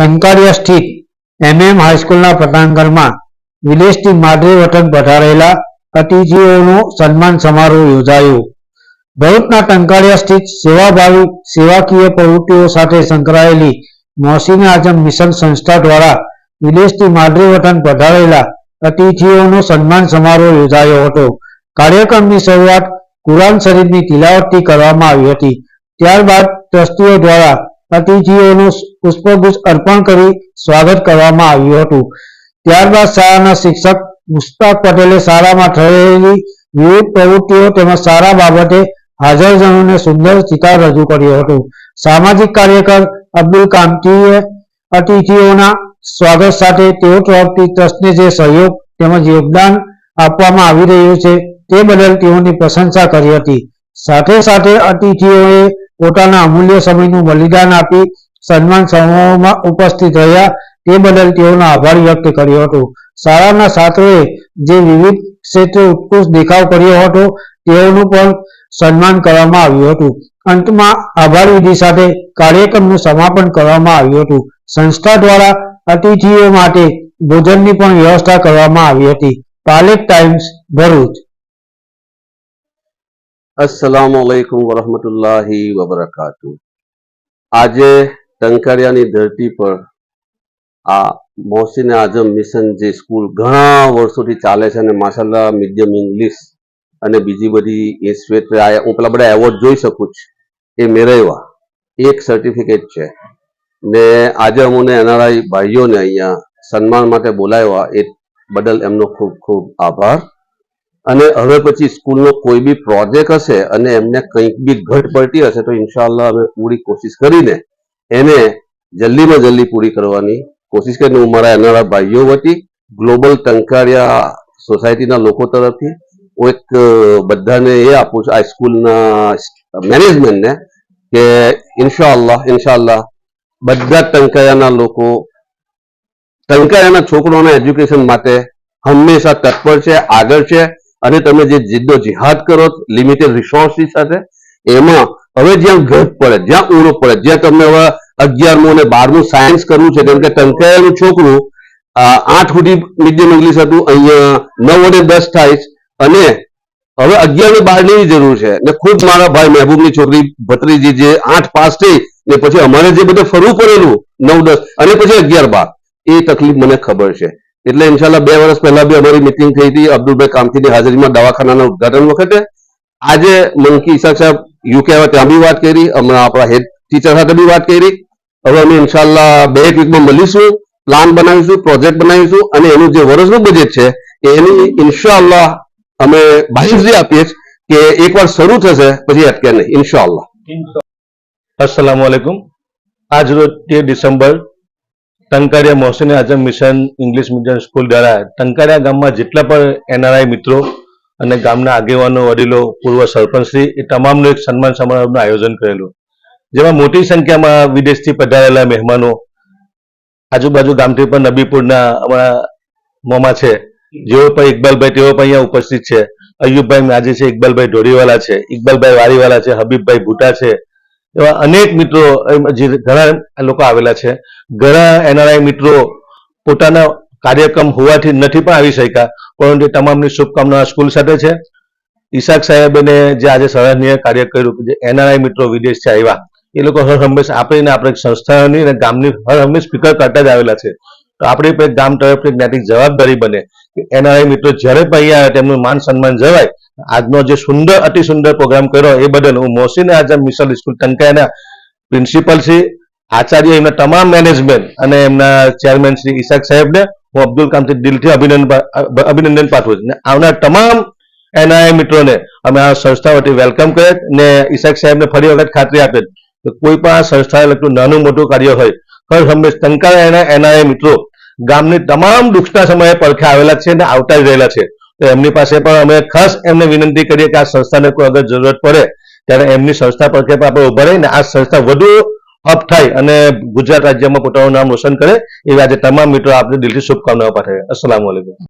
ટંકારિયા સ્થિત એમએમ હાઈસ્કૂલના પટાંગણમાં વિદેશથી માદરે વતન પધારેલા અતિથિઓનો સન્માન સમારોહ યોજાયો. ભરૂચના ટંકારિયા સ્થિત સેવાભાવી, સેવાકીય પ્રવૃત્તિઓ સાથે સંકળાયેલી મોસીને આઝમ મિશન સંસ્થા દ્વારા વિદેશથી માદરે વતન પધારેલા અતિથિઓનો સન્માન સમારોહ યોજાયો હતો. કાર્યક્રમની શરૂઆત કુરાન શરીફની તિલાવતથી કરવામાં આવી હતી. ત્યારબાદ ટ્રસ્ટીઓ દ્વારા અતિથિઓનું પુષ્પગુચ્છ અર્પણ કરી સ્વાગત કરવામાં આવ્યું હતું. ત્યારબાદ શાળાના શિક્ષક મુસ્તાક પટેલે શાળામાં થયેલી વિવિધ પ્રવૃત્તિઓ તેમજ શાળા બાબતે હાજરજનોને સુંદર ચિતાર રજૂ કર્યો હતો. સામાજિક કાર્યકર અબ્દુલ કામતીએ અતિથિઓના સ્વાગત સાથે તેઓ તરફથી ટ્રસ્ટને જે સહયોગ તેમજ યોગદાન આપવામાં આવી રહ્યું છે તે બદલ તેઓની પ્રશંસા કરી હતી. સાથે સાથે અતિથિઓએ પોતાના અમૂલ્ય સમયનું બલિદાન આપી સન્માન સમારોહમાં ઉપસ્થિત રહ્યા તે બદલ તેઓનો આભાર વ્યક્ત કર્યો હતો. શાળાના છાત્રોએ જે વિવિધ ક્ષેત્રે ઉત્કૃષ્ટ દેખાવ કર્યો હતો, તેઓનું પણ સન્માન કરવામાં આવ્યું હતું. અંતમાં આભાર વિધિ સાથે કાર્યક્રમનું સમાપન કરવામાં આવ્યું હતું. સંસ્થા દ્વારા અતિથિઓ માટે ભોજનની પણ વ્યવસ્થા કરવામાં આવી હતી. પાલેક ટાઈમ્સ, ભરૂચ. અસલામ વાલેકુમ વરહમતુલ્લાહી વબરકાતુ આજે ટંકારિયાની ધરતી પર આ મોહસિન આઝમ મિશન જે સ્કૂલ ઘણા વર્ષોથી ચાલે છે અને માશાલ્લાહ મીડિયમ ઇંગ્લિશ અને બીજી બધી એ સ્વેટ હું પેલા બધા એવોર્ડ જોઈ શકું છું. એ મેળવ્યા એક સર્ટિફિકેટ છે. ને આજે અમને એનઆરઆઈ ભાઈઓને અહીંયા સન્માન માટે બોલાવ્યા. એ બદલ એમનો ખૂબ ખૂબ આભાર. અને હવે પછી સ્કૂલનો કોઈ બી પ્રોજેક્ટ હશે અને એમને કંઈક બી ઘટ પડતી હશે તો ઇન્શાલ્લાહ અમે પૂરી કોશિશ કરીને એને જલ્દીમાં જલ્દી પૂરી કરવાની કોશિશ કરીને હું મારા એનારા ભાઈઓ વતી ગ્લોબલ ટંકારિયા સોસાયટીના લોકો તરફથી હું એક બધાને એ આપું છું, આ સ્કૂલના મેનેજમેન્ટને કે ઇન્શાલ્લાહ ઇન્શાલ્લાહ બધા જ ટંકારિયાના લોકો ટંકાયાના છોકરોના એજ્યુકેશન માટે હંમેશા તત્પર છે, આગળ છે અને તમે જે જિદ્દો જિહાદ કરો લિમિટેડ રિસોર્સિસ સાથે, એમાં હવે જ્યાં ઘટ પડે, જ્યાં ઉણપ પડે, જ્યાં તમને હવે અગિયારમું અને બારમું સાયન્સ કરવું છે, કેમ કે ટંકાયેલું છોકરું આઠ સુધી મીડિયમ ઇંગ્લિશ હતું, અહીંયા નવ અને દસ થાય અને હવે અગિયાર ને બારની જરૂર છે. ને ખુદ મારા ભાઈ મહેબૂબની છોકરી ભત્રીજી જે આઠ પાસ થઈ, ને પછી અમારે જે બધે ફરવું પડેલું, નવ, દસ, અને પછી અગિયાર, બાર, એ તકલીફ મને ખબર છે. એટલે ઇન્શાલ્લાહ બે વર્ષ પહેલા બી અમારી મિટિંગ થઈ હતી, અબ્દુલભાઈ કામતીની હાજરીમાં દવાખાનાના ઉદઘાટન વખતે. આજે મંકી ઈસાક સાહેબ યુકે કહેવાય ત્યાં બી વાત કરી, હમણાં આપણા હેડ ટીચર સાથે બી વાત કરી. હવે અમે ઇન્શાલ્લાહ બે એક વીકમાં મળીશું પ્લાન બનાવીશું પ્રોજેક્ટ બનાવીશું અને એનું જે વર્ષનું બજેટ છે એની ઇન્શાલ્લાહ અમે બાહેંધરી આપીએ કે એકવાર શરૂ થશે, પછી અટકે નહીં ઇન્શાલ્લાહ અસલામ વાલેકુમ આજ રોજ તેર December, Tankaria Mohsin Azam mission English medium school દ્વારા ટંકારિયા ગામમાં જેટલા પણ એનઆરઆઈ મિત્રો અને ગામના આગેવાનો, વડીલો, પૂર્વ સરપંચશ્રી એ તમામનું એક સન્માન સમારોહનું આયોજન કરેલું. જેમાં મોટી સંખ્યામાં વિદેશથી પધારેલા મહેમાનો, આજુબાજુ ગામથી પણ નબીપુરના અમારા મોમાં છે. જેઓ પણ ઇકબાલભાઈ, તેઓ પણ અહીંયા ઉપસ્થિત છે. અયુબભાઈ માજી છે, ઇકબાલભાઈ ઢોરીવાલા છે, ઇકબાલભાઈ વારીવાલા છે, હબીબભાઈ ભૂટા છે. એવા અનેક મિત્રો ઘણા લોકો આવેલા છે. ઘણા એનઆરઆઈ મિત્રો પોતાના કાર્યક્રમ હોવાથી નથી પણ આવી શક્યા. પરંતુ તમામની શુભકામના સ્કૂલ સાથે છે. ઈશાક સાહેબને જે આજે સરાહનીય કાર્ય કર્યું જે એનઆરઆઈ મિત્રો વિદેશથી આવ્યા. એ લોકો હર હંમેશ આપણે આપણે સંસ્થાઓની અને ગામની હર હંમેશ ફિકર કરતા જ આવેલા છે. તો આપણી પણ ગામ તરફથી નૈતિક જવાબદારી બને કે એનઆરઆઈ મિત્રો જ્યારે પણ અહીંયા આવે તેમનું માન સન્માન જવાય આજનો જે સુંદર, અતિ સુંદર પ્રોગ્રામ કર્યો એ બદલ હું મોસીને આઝમ મિશન સ્કૂલ ટંકાયાના પ્રિન્સિપલ શ્રી આચાર્ય, એમના તમામ મેનેજમેન્ટ અને એમના ચેરમેન શ્રી ઈશાક સાહેબને હું અબ્દુલ કામથી દિલથી અભિનંદન અભિનંદન પાઠવું છું. આવનાર તમામ એનઆઈએ મિત્રોને અમે આ સંસ્થા વતી વેલકમ કરે ને ઈશાક સાહેબને ફરી વખત ખાતરી આપે કે કોઈ પણ આ સંસ્થાએ લગતું નાનું મોટું કાર્ય હોય હર હંમેશ ટંકારા એના એનઆઈએ મિત્રો ગામની તમામ દુઃખના સમયે પડખે આવેલા છે અને આવતા જ રહેલા છે. તો એમની પાસે પણ અમે ખાસ એમને વિનંતી કરીએ કે આ સંસ્થાને કોઈ અગર જરૂરત પડે, ત્યારે એમની સંસ્થા પડખે પણ આપણે ઊભા રહીને આ સંસ્થા વધુ અપ થાય અને ગુજરાત રાજ્યમાં પોતાનું નામ રોશન કરે, એવી આજે તમામ મિત્રો આપણે દિલથી શુભકામનાઓ પાઠવે અસલામ વાલેકુમ